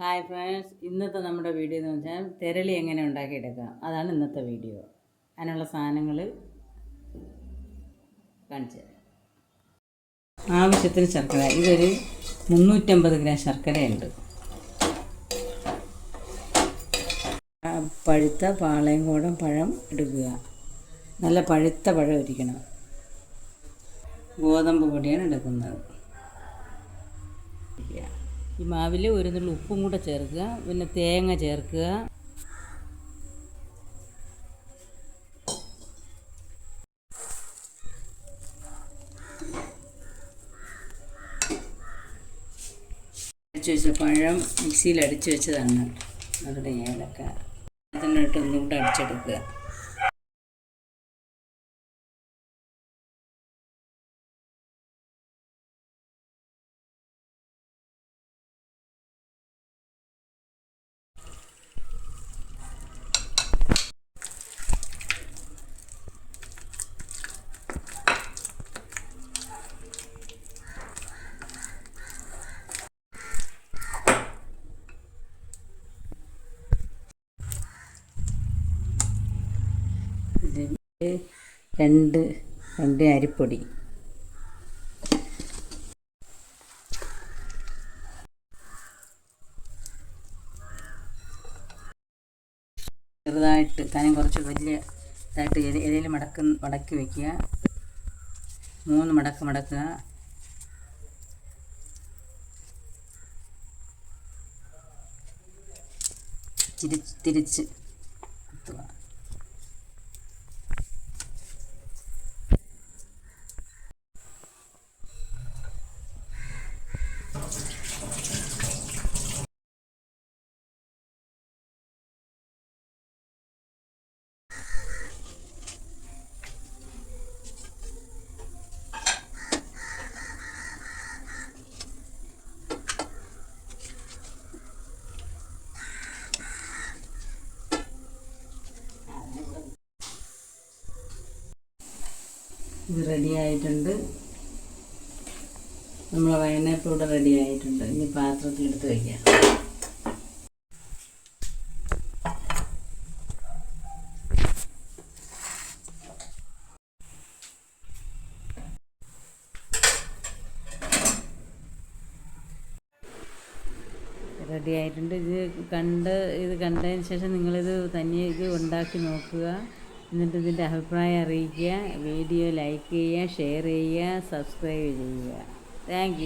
Hi friends ഇന്നത്തെ നമ്മുടെ video എന്ന് വെച്ചാൽ തെരളി എങ്ങനെ ഉണ്ടാക്കിയെടുക്കാം അതാണ് ഇന്നത്തെ വീഡിയോ അതിനുള്ള സാധനങ്ങൾ കാണിച്ചു ആവശ്യത്തിന് ശർക്കര. ഇതൊരു മുന്നൂറ്റമ്പത് ഗ്രാം ശർക്കരയുണ്ട്. പഴുത്ത പഴുത്ത കൂടം പഴം എടുക്കുക. നല്ല പഴുത്ത പഴം ഇരിക്കണം. ഗോതമ്പ് പൊടിയാണ് എടുക്കുന്നത്. ഈ മാവിൽ ഒരു നുള്ളി ഉപ്പും കൂടെ ചേർക്കുക. പിന്നെ തേങ്ങ ചേർക്കുക. അടിച്ചു വെച്ച പഴം മിക്സിയിൽ അടിച്ചു വെച്ചതാണ്. അവരുടെ ഏലക്ക. ഒന്നും കൂടെ അടിച്ചെടുക്കുക. രണ്ട് രണ്ട് അരിപ്പൊടി. ചെറുതായിട്ട് കനം കുറച്ച് വലിയ ഇതായിട്ട് ഇലയിൽ മടക്ക് മടക്കി വയ്ക്കുക മൂന്ന് മടക്ക് മടക്കുക. തിരിച്ച് തിരിച്ച് ഇത് റെഡി ആയിട്ടുണ്ട്. നമ്മളെ വയനാപ്പ് ഇവിടെ റെഡി ആയിട്ടുണ്ട്. ഇനി പാത്രത്തിലെടുത്ത് വയ്ക്കാം റെഡി ആയിട്ടുണ്ട്. ഇത് കണ്ട് ഇത് കണ്ടതിന് ശേഷം നിങ്ങളിത് തന്നെ ഇത് ഉണ്ടാക്കി നോക്കുക. എന്നിട്ട് ഇതിന്റെ അഭിപ്രായം അറിയിക്കുക വീഡിയോ ലൈക്ക് ചെയ്യുക ഷെയർ ചെയ്യുക സബ്സ്ക്രൈബ് ചെയ്യുക. താങ്ക്